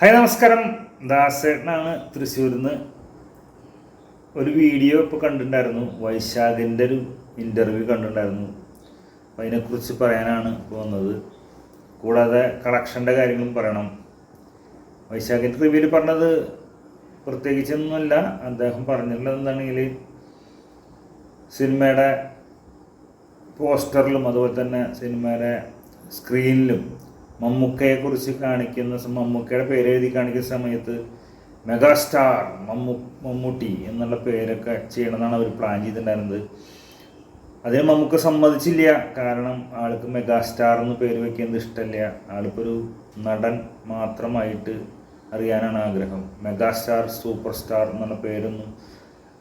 Hi നമസ്കാരം. ദാസേട്ടനാണ് തൃശ്ശൂരിൽ നിന്ന് ഒരു വീഡിയോ ഇപ്പോൾ കണ്ടിട്ടുണ്ടായിരുന്നു. വൈശാഖിന്റെ ഒരു ഇന്റർവ്യൂ കണ്ടിട്ടുണ്ടായിരുന്നു. അപ്പോൾ അതിനെക്കുറിച്ച് പറയാനാണ് ഇപ്പോൾ വന്നത്. കൂടാതെ കളക്ഷന്റെ കാര്യങ്ങളും പറയണം. വൈശാഖിന്റെ റിവ്യൂവിൽ പറഞ്ഞത് പ്രത്യേകിച്ചൊന്നുമല്ല. അദ്ദേഹം പറഞ്ഞിട്ടുള്ളത് എന്താണെങ്കിൽ സിനിമയുടെ പോസ്റ്ററിലും അതുപോലെ തന്നെ സിനിമയുടെ സ്ക്രീനിലും മമ്മൂക്കയെ കുറിച്ച് കാണിക്കുന്ന മമ്മൂക്കയുടെ പേര് എഴുതി കാണിക്കുന്ന സമയത്ത് മെഗാസ്റ്റാർ മമ്മൂ മമ്മൂട്ടി എന്നുള്ള പേരൊക്കെ ചെയ്യണമെന്നാണ് അവർ പ്ലാൻ ചെയ്തിട്ടുണ്ടായിരുന്നത്. അതിന് മമ്മൂക്ക സമ്മതിച്ചില്ല. കാരണം ആൾക്ക് മെഗാസ്റ്റാർ എന്ന് പേര് വെക്കുന്നത് ഇഷ്ടമല്ല ആളിപ്പോൾ ഒരു നടൻ മാത്രമായിട്ട് അറിയാനാണ് ആഗ്രഹം. മെഗാസ്റ്റാർ സൂപ്പർ സ്റ്റാർ എന്നുള്ള പേരൊന്നും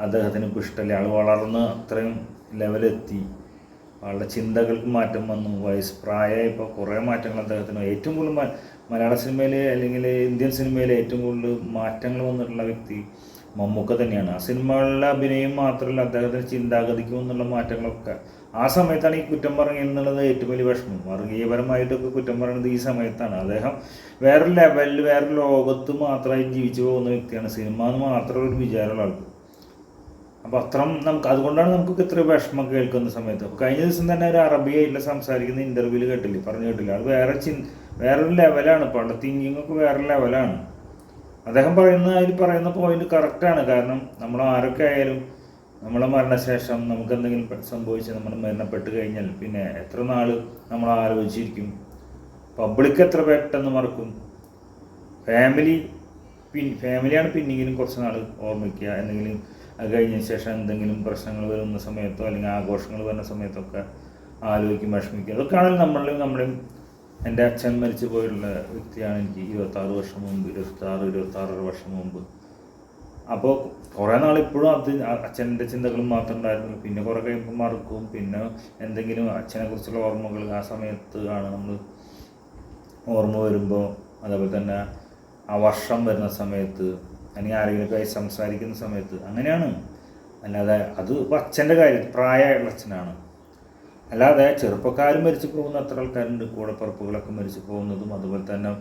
അദ്ദേഹത്തിന് ഇപ്പോൾ ഇഷ്ടമല്ല ആൾ വളർന്ന് അത്രയും ലെവലെത്തി ആളുടെ ചിന്തകൾക്ക് മാറ്റം വന്നു. വയസ്സ് പ്രായമായപ്പോൾ കുറേ മാറ്റങ്ങൾ അദ്ദേഹത്തിന് ഏറ്റവും കൂടുതൽ മലയാള സിനിമയിൽ അല്ലെങ്കിൽ ഇന്ത്യൻ സിനിമയിൽ ഏറ്റവും കൂടുതൽ മാറ്റങ്ങൾ വന്നിട്ടുള്ള വ്യക്തി മമ്മൂക്ക തന്നെയാണ്. ആ സിനിമകളിലെ അഭിനയം മാത്രമല്ല അദ്ദേഹത്തിന് ചിന്താഗതിക്കും എന്നുള്ള മാറ്റങ്ങളൊക്കെ. ആ സമയത്താണ് ഈ കുറ്റം പറയുന്നത് ഏറ്റവും വലിയ വിഷമം. വർഗീയപരമായിട്ടൊക്കെ കുറ്റം പറയുന്നത് ഈ സമയത്താണ്. അദ്ദേഹം വേറെ ലെവലിൽ വേറെ ലോകത്ത് മാത്രമായി ജീവിച്ചു പോകുന്ന വ്യക്തിയാണ്. സിനിമ എന്ന് മാത്രം ഒരു വിചാരമുള്ള ആൾക്ക്. അപ്പോൾ അത്രം നമുക്ക് അതുകൊണ്ടാണ് നമുക്ക് ഇത്ര വിഷമം കേൾക്കുന്ന സമയത്ത്. അപ്പോൾ കഴിഞ്ഞ ദിവസം തന്നെ ഒരു അറബിയായിട്ടുള്ള സംസാരിക്കുന്ന ഇന്റർവ്യൂവിൽ കേട്ടില്ലേ? പറഞ്ഞു കേട്ടില്ല? അത് വേറെ ചിൻ വേറൊരു ലെവലാണ് പണ്ട് തിങ്കിങ് ഒക്കെ വേറെ ലെവലാണ് അദ്ദേഹം പറയുന്ന അതിൽ പറയുന്ന പോയിന്റ് കറക്റ്റാണ് കാരണം നമ്മൾ ആരൊക്കെ ആയാലും നമ്മളെ മരണശേഷം നമുക്ക് എന്തെങ്കിലും സംഭവിച്ചാൽ സംഭവിച്ച് നമ്മൾ മരണപ്പെട്ട് കഴിഞ്ഞാൽ പിന്നെ എത്ര നാൾ നമ്മൾ ആലോചിച്ചിരിക്കും? പബ്ലിക് എത്ര പെട്ടെന്ന് മറക്കും? ഫാമിലി പിൻ ഫാമിലിയാണ് പിന്നെങ്കിലും കുറച്ച് നാൾ ഓർമ്മിക്കുക. എന്തെങ്കിലും അത് ശേഷം എന്തെങ്കിലും പ്രശ്നങ്ങൾ വരുന്ന സമയത്തോ അല്ലെങ്കിൽ ആഘോഷങ്ങൾ വരുന്ന സമയത്തൊക്കെ ആലോചിക്കും വിഷമിക്കും. അതൊക്കെയാണല്ലോ നമ്മളും നമ്മളും എന്റെ അച്ഛൻ മരിച്ചു പോയിട്ടുള്ള വ്യക്തിയാണ് എനിക്ക് ഇരുപത്താറ് വർഷം മുമ്പ് ഇരുപത്താറ് ഇരുപത്താറര വർഷം മുമ്പ്. അപ്പോൾ കുറേ നാൾ ഇപ്പോഴും അത് അച്ഛന്റെ ചിന്തകളും മാത്രം ഉണ്ടായിരുന്നു. പിന്നെ കുറേ കഴിയുമ്പോൾ മറക്കും. പിന്നെ എന്തെങ്കിലും അച്ഛനെ കുറിച്ചുള്ള ഓർമ്മകൾ ആ സമയത്ത് ആണ് നമ്മൾ ഓർമ്മ വരുമ്പോൾ. അതേപോലെ തന്നെ ആ വർഷം വരുന്ന സമയത്ത് അല്ലെങ്കിൽ ആരെങ്കിലുമൊക്കെ സംസാരിക്കുന്ന സമയത്ത് അങ്ങനെയാണ്. അല്ലാതെ അത് ഇപ്പം അച്ഛന്റെ കാര്യം പ്രായമായുള്ള അച്ഛനാണ്. അല്ലാതെ ചെറുപ്പക്കാരും മരിച്ചു പോകുന്ന അത്ര ആൾക്കാരുണ്ട്. കൂടപ്പുറപ്പുകളൊക്കെ മരിച്ചു പോകുന്നതും അതുപോലെ തന്നെ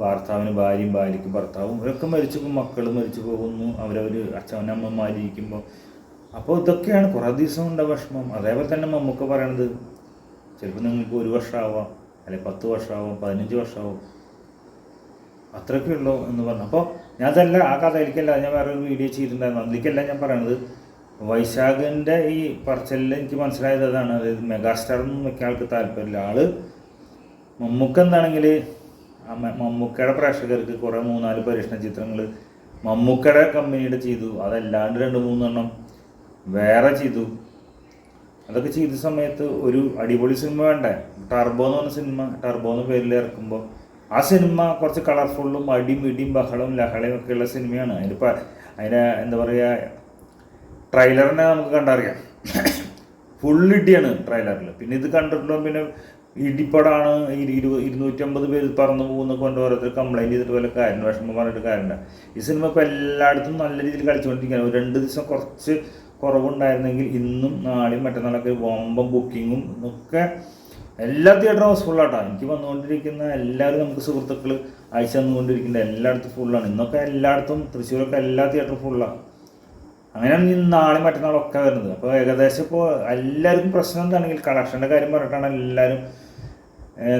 ഭർത്താവിന് ഭാര്യയും ഭാര്യയ്ക്ക് ഭർത്താവും ഇവരൊക്കെ മരിച്ചു പോകും. മക്കൾ മരിച്ചു പോകുന്നു. അവരവർ അച്ഛനമ്മമാരിയ്ക്കുമ്പോൾ അപ്പോൾ ഇതൊക്കെയാണ് കുറേ ദിവസം ഉണ്ട് വിഷമം. അതേപോലെ തന്നെ നമുക്ക് പറയണത് ചിലപ്പോൾ നിങ്ങൾക്ക് ഒരു വർഷമാവാം അല്ലെങ്കിൽ പത്ത് വർഷമാവാം പതിനഞ്ച് വർഷമാവും. അത്രയൊക്കെ ഉള്ളൂ എന്ന് പറഞ്ഞു. അപ്പോൾ ഞാൻ അതല്ല ആ കഥ എനിക്കല്ല ഞാൻ വേറെ ഒരു വീഡിയോ ചെയ്തിട്ടുണ്ടായിരുന്നു. അതിലേക്കല്ല ഞാൻ പറയണത്. വൈശാഖിന്റെ ഈ പറച്ചലിൽ എനിക്ക് മനസ്സിലായത് അതാണ്. അതായത് മെഗാസ്റ്റാർ ഒന്നും വെക്കാൻ ആൾക്ക് താല്പര്യമില്ല. ആൾ മമ്മൂക്ക എന്താണെങ്കിൽ മമ്മൂക്കയുടെ പ്രേക്ഷകർക്ക് കുറേ മൂന്നാൽ പരീക്ഷണ ചിത്രങ്ങൾ മമ്മൂക്കയുടെ കമ്പനിയുടെ ചെയ്തു. അതല്ലാണ്ട് രണ്ട് മൂന്നെണ്ണം വേറെ ചെയ്തു. അതൊക്കെ ചെയ്ത സമയത്ത് ഒരു അടിപൊളി സിനിമ വേണ്ടേ ടർബോ എന്ന് പറഞ്ഞ സിനിമ. ടർബോ എന്ന പേരിൽ ഇറക്കുമ്പോൾ ആ സിനിമ കുറച്ച് കളർഫുള്ളും അടിയും ഇടിയും ബഹളവും ലഹളയും ഉള്ള സിനിമയാണ്. അതിന് അതിന്റെ എന്താ പറയുക ട്രെയിലറിനെ നമുക്ക് കണ്ടറിയാം. ഫുൾ ഇടിയാണ് ട്രെയിലറിൽ പിന്നെ ഇത് കണ്ടിട്ടുണ്ടോ? പിന്നെ ഇടിപ്പടാണ്. ഇരു ഇരുന്നൂറ്റമ്പത് പേര് പറന്നു പോകുന്ന കൊണ്ട് ഓരോരുത്തർ കംപ്ലൈന്റ് ചെയ്തിട്ട് വല്ല കാര്യം വിഷമം പറഞ്ഞിട്ട് കാര്യമില്ല. ഈ സിനിമ ഇപ്പോൾ എല്ലായിടത്തും നല്ല രീതിയിൽ കളിച്ചുകൊണ്ടിരിക്കുകയാണ് ഒരു രണ്ട് ദിവസം കുറച്ച് കുറവുണ്ടായിരുന്നെങ്കിൽ ഇന്നും നാളെയും മറ്റന്നാളൊക്കെ ബോംബും ബുക്കിങ്ങും ഒക്കെ എല്ലാ തിയേറ്ററും ഹൗസ്ഫുള്ളാട്ടോ എനിക്ക് വന്നുകൊണ്ടിരിക്കുന്ന എല്ലാവരും നമുക്ക് സുഹൃത്തുക്കൾ അയച്ചു തന്നുകൊണ്ടിരിക്കുന്ന എല്ലായിടത്തും ഫുള്ളാണ് ഇന്നൊക്കെ എല്ലായിടത്തും തൃശ്ശൂരൊക്കെ എല്ലാ തിയേറ്ററും ഫുള്ളാണ് അങ്ങനെയാണ് ഇനി നാളെ മറ്റന്നാളൊക്കെ വരുന്നത്. അപ്പോൾ ഏകദേശം ഇപ്പോൾ എല്ലാവർക്കും പ്രശ്നം എന്താണെങ്കിൽ കളക്ഷന്റെ കാര്യം പറഞ്ഞിട്ടാണ് എല്ലാവരും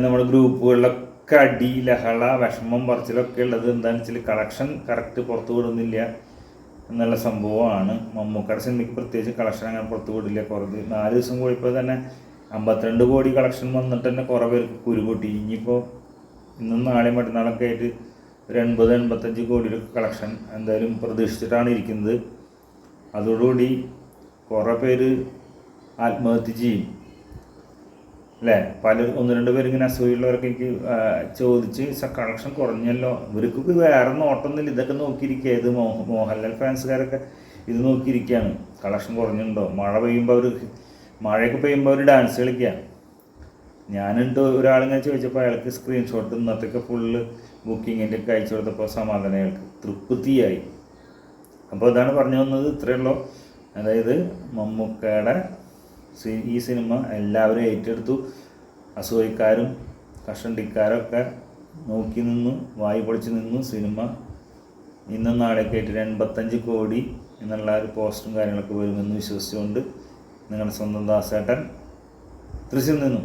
നമ്മുടെ ഗ്രൂപ്പുകളിലൊക്കെ അടി ലഹള വിഷമം പറച്ചിലൊക്കെ ഉള്ളത്. എന്താണെന്ന് വെച്ചാൽ കളക്ഷൻ കറക്റ്റ് പുറത്തു വിടുന്നില്ല എന്നുള്ള സംഭവമാണ്. മമ്മൂക്കയുടെ സിനിമയ്ക്ക് പ്രത്യേകിച്ച് കളക്ഷൻ അങ്ങനെ പുറത്തു വിടില്ല. കുറച്ച് നാല് ദിവസം കൂടിയപ്പോൾ തന്നെ അമ്പത്തിരണ്ട് കോടി കളക്ഷൻ വന്നിട്ട് തന്നെ കുറേ പേർക്ക് കുരുപൊട്ടി. ഇനിയിപ്പോൾ ഇന്നും നാളെയും മറ്റന്നാളൊക്കെ ആയിട്ട് ഒരു എൺപത് എൺപത്തഞ്ച് കോടിയുടെ കളക്ഷൻ എന്തായാലും പ്രതീക്ഷിച്ചിട്ടാണ് ഇരിക്കുന്നത്. അതോടുകൂടി കുറേ പേര് ആത്മഹത്യ ചെയ്യും. അല്ലേ? പല ഒന്ന് രണ്ട് പേര് ഇങ്ങനെ അസൂയുള്ളവരൊക്കെ എനിക്ക് ചോദിച്ച് കളക്ഷൻ കുറഞ്ഞല്ലോ. ഇവർക്കൊക്കെ വേറെ നോട്ടൊന്നുമില്ല. ഇതൊക്കെ നോക്കിയിരിക്കുക. ഇത് മോഹ മോഹൻലാൽ ഫാൻസുകാരൊക്കെ ഇത് നോക്കിയിരിക്കുകയാണ്. കളക്ഷൻ കുറഞ്ഞിട്ടുണ്ടോ മഴ പെയ്യുമ്പോൾ അവർ മഴയൊക്കെ പെയ്യുമ്പോൾ അവർ ഡാൻസ് കളിക്കുക ഞാനുണ്ട് ഒരാളിങ്ങനെ ചോദിച്ചപ്പോൾ അയാൾക്ക് സ്ക്രീൻഷോട്ട് ഇന്നത്തൊക്കെ ഫുള്ള് ബുക്കിങ്ങിന്റെ ഒക്കെ അയച്ചു കൊടുത്തപ്പോൾ സമാധാനം അയാൾക്ക്. തൃപ്തിയായി. അപ്പോൾ ഇതാണ് പറഞ്ഞു വന്നത്. ഇത്രയേ ഉള്ളൂ. അതായത് മമ്മൂക്കയുടെ ഈ സിനിമ എല്ലാവരും ഏറ്റെടുത്തു. അസൂയക്കാരും കഷണ്ടിക്കാരൊക്കെ നോക്കി നിന്നു വായി പൊളിച്ച് നിന്നു. സിനിമ ഇന്നും നാളെയൊക്കെ ആയിട്ട് എൺപത്തഞ്ച് കോടി എന്നുള്ള ഒരു പോസ്റ്റും കാര്യങ്ങളൊക്കെ വരുമെന്ന് വിശ്വസിച്ചുകൊണ്ട് നിങ്ങളുടെ സ്വന്തം ദാസേട്ടൻ തൃശ്ശൂർ നിന്നും